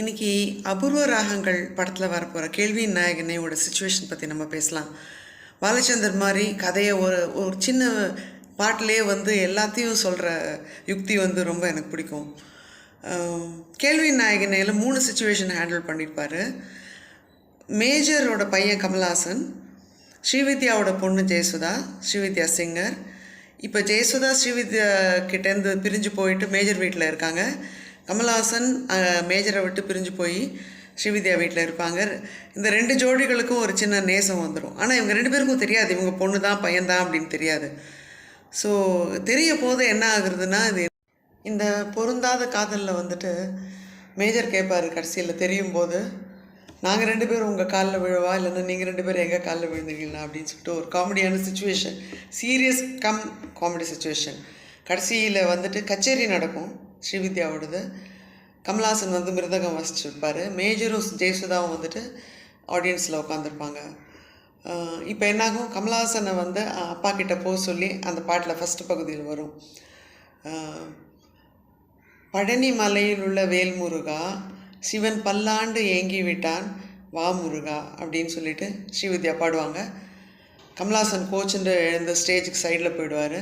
இன்னைக்கு அபூர்வ ராகங்கள் படத்தில் வரப்போகிற கேள்வி நாயகனையோட சுச்சுவேஷன் பற்றி நம்ம பேசலாம். பாலச்சந்தர் மாதிரி கதையை ஒரு ஒரு சின்ன பாட்டிலே வந்து எல்லாத்தையும் சொல்கிற யுக்தி வந்து ரொம்ப எனக்கு பிடிக்கும். கேள்வியின் கேள்வி நாயகனையில் மூணு சுச்சுவேஷன் ஹேண்டில் பண்ணியிருப்பார் மேஜரோட பையன் கமல்ஹாசன் ஸ்ரீவித்யாவோட பொண்ணு ஜெயசுதா ஸ்ரீவித்யா சிங்கர் இப்போ ஜெயசுதா ஸ்ரீவித்யா கிட்டேருந்து பிரிஞ்சு போயிட்டு மேஜர் வீட்டில் இருக்காங்க. கமல்ஹாசன் மேஜரை விட்டு பிரிஞ்சு போய் ஸ்ரீவித்யா வீட்டில் இருப்பாங்க. இந்த ரெண்டு ஜோடிகளுக்கும் ஒரு சின்ன நேசம் வந்துடும் ஆனால் இவங்க ரெண்டு பேருக்கும் தெரியாது. இவங்க பொண்ணு தான் பையன் தான் அப்படின்னு தெரியாது. ஸோ தெரிய போது என்ன ஆகுறதுன்னா இது இந்த பொருந்தாத காதலில் வந்துட்டு மேஜர் கேட்பாரு கடைசியில் தெரியும் போது நாங்கள் ரெண்டு பேரும் உங்கள் காலில் விழுவா? இல்லைன்னா நீங்கள் ரெண்டு பேரும் எங்கள் காலில் விழுந்துருக்கீங்களா அப்படின்னு சொல்லிட்டு ஒரு காமெடியான situation serious cum comedy situation கடைசியில் வந்துட்டு கச்சேரி நடக்கும். ஸ்ரீவித்யாவோடது. கமல்ஹாசன் வந்து மிருதகம் வசிச்சிருப்பார். மேஜரும் ஜெயசுதாவும் வந்துட்டு ஆடியன்ஸில் உட்காந்துருப்பாங்க இப்போ என்னாகும்? கமல்ஹாசனை வந்து அப்பா கிட்ட போக சொல்லி அந்த பாட்டில் ஃபஸ்ட்டு பகுதியில் வரும். பழனி மலையில் உள்ள வேல்முருகா சிவன் பல்லாண்டு ஏங்கி விட்டான் வா முருகா அப்படின்னு சொல்லிட்டு ஸ்ரீவித்யா பாடுவாங்க. கமல்ஹாசன் கோச்சுன்ற எழுந்த ஸ்டேஜுக்கு சைடில் போயிடுவார்.